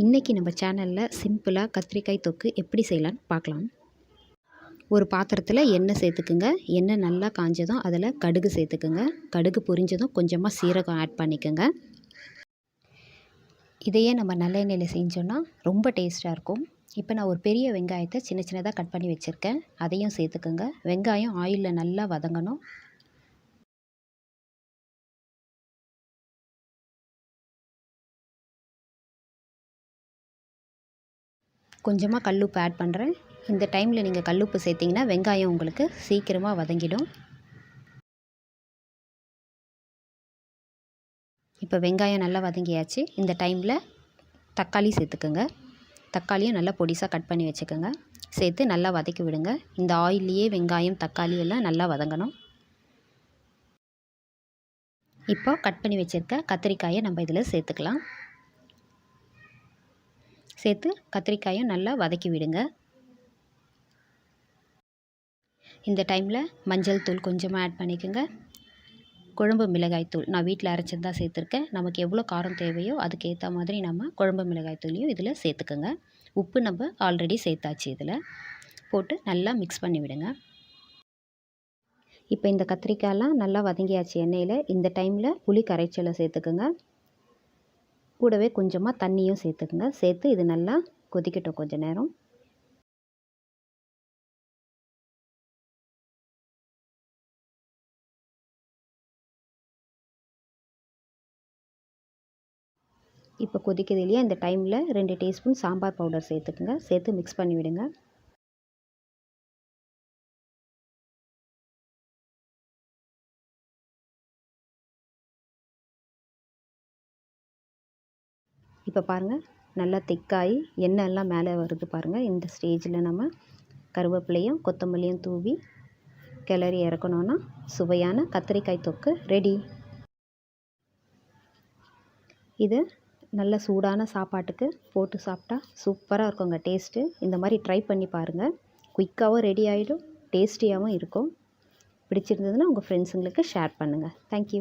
இன்றைக்கி நம்ம சேனலில் சிம்பிளாக கத்திரிக்காய் தொக்கு எப்படி செய்யலான்னு பார்க்கலாம். ஒரு பாத்திரத்தில் எண்ணெய் சேர்த்துக்குங்க. எண்ணெய் நல்லா காஞ்சதும் அதில் கடுகு சேர்த்துக்குங்க. கடுகு பொரிஞ்சதும் கொஞ்சமாக சீரகம் ஆட் பண்ணிக்கோங்க. இதையே நம்ம நல்லெண்ணெயில் செஞ்சோன்னா ரொம்ப டேஸ்ட்டாக இருக்கும். இப்போ நான் ஒரு பெரிய வெங்காயத்தை சின்ன சின்னதாக கட் பண்ணி வச்சுருக்கேன். அதையும் சேர்த்துக்குங்க. வெங்காயம் ஆயிலில் நல்லா வதங்கணும். கொஞ்சமாக கல்லுப்பு ஆட் பண்ணுறேன் இந்த டைமில் நீங்கள் கல்லுப்பு சேர்த்திங்கன்னா வெங்காயம் உங்களுக்கு சீக்கிரமாக வதங்கிடும். இப்போ வெங்காயம் நல்லா வதங்கியாச்சு. இந்த டைமில் தக்காளி சேர்த்துக்குங்க. தக்காளியும் நல்லா பொடிசாக கட் பண்ணி வச்சுக்கோங்க. சேர்த்து நல்லா வதக்கி விடுங்க. இந்த ஆயிலையே வெங்காயம் தக்காளி எல்லாம் நல்லா வதங்கணும். இப்போ கட் பண்ணி வச்சுருக்க கத்திரிக்காயை நம்ம இதில் சேர்த்துக்கலாம். சேர்த்து கத்திரிக்காயும் நல்லா வதக்கி விடுங்க. இந்த டைமில் மஞ்சள் தூள் கொஞ்சமாக ஆட் பண்ணிக்கோங்க. குழம்பு மிளகாய் தூள் நான் வீட்டில் அரைச்சது தான் சேர்த்துருக்கேன். நமக்கு எவ்வளோ காரம் தேவையோ அதுக்கேற்ற மாதிரி நம்ம குழம்பு மிளகாய் தூளையும் இதில் சேர்த்துக்கோங்க. உப்பு நம்ம ஆல்ரெடி சேர்த்தாச்சு இதில். போட்டு நல்லா மிக்ஸ் பண்ணி விடுங்க. இப்போ இந்த கத்திரிக்காயெலாம் நல்லா வதங்கியாச்சு எண்ணெயில். இந்த டைமில் புளி கரைச்சலை சேர்த்துக்குங்க. கூடவே கொஞ்சமாக தண்ணியும் சேர்த்துக்குங்க. சேர்த்து இது நல்லா கொதிக்கட்டும் கொஞ்சம் நேரம். இப்போ கொதிக்குது இல்லையா? இந்த டைமில் ரெண்டு டீஸ்பூன் சாம்பார் பவுடர் சேர்த்துக்குங்க. சேர்த்து மிக்ஸ் பண்ணி விடுங்க இப்போ பாருங்கள் நல்லா திக்காகி எண்ணெய் எல்லாம் மேலே வருது பாருங்கள் இந்த ஸ்டேஜில் நம்ம கருவேப்பிலையும் கொத்தமல்லியும் தூவி கிளறி இறக்கணுன்னா சுவையான கத்திரிக்காய் தொக்கு ரெடி இது நல்ல சூடான சாப்பாட்டுக்கு போட்டு சாப்பிட்டா சூப்பராக இருக்குங்க டேஸ்ட்டு இந்த மாதிரி ட்ரை பண்ணி பாருங்கள் குயிக்காகவும் ரெடி ஆகிடும் டேஸ்டியாகவும் இருக்கும். பிடிச்சிருந்ததுன்னா உங்கள் ஃப்ரெண்ட்ஸுங்களுக்கு ஷேர் பண்ணுங்கள் தேங்க்யூ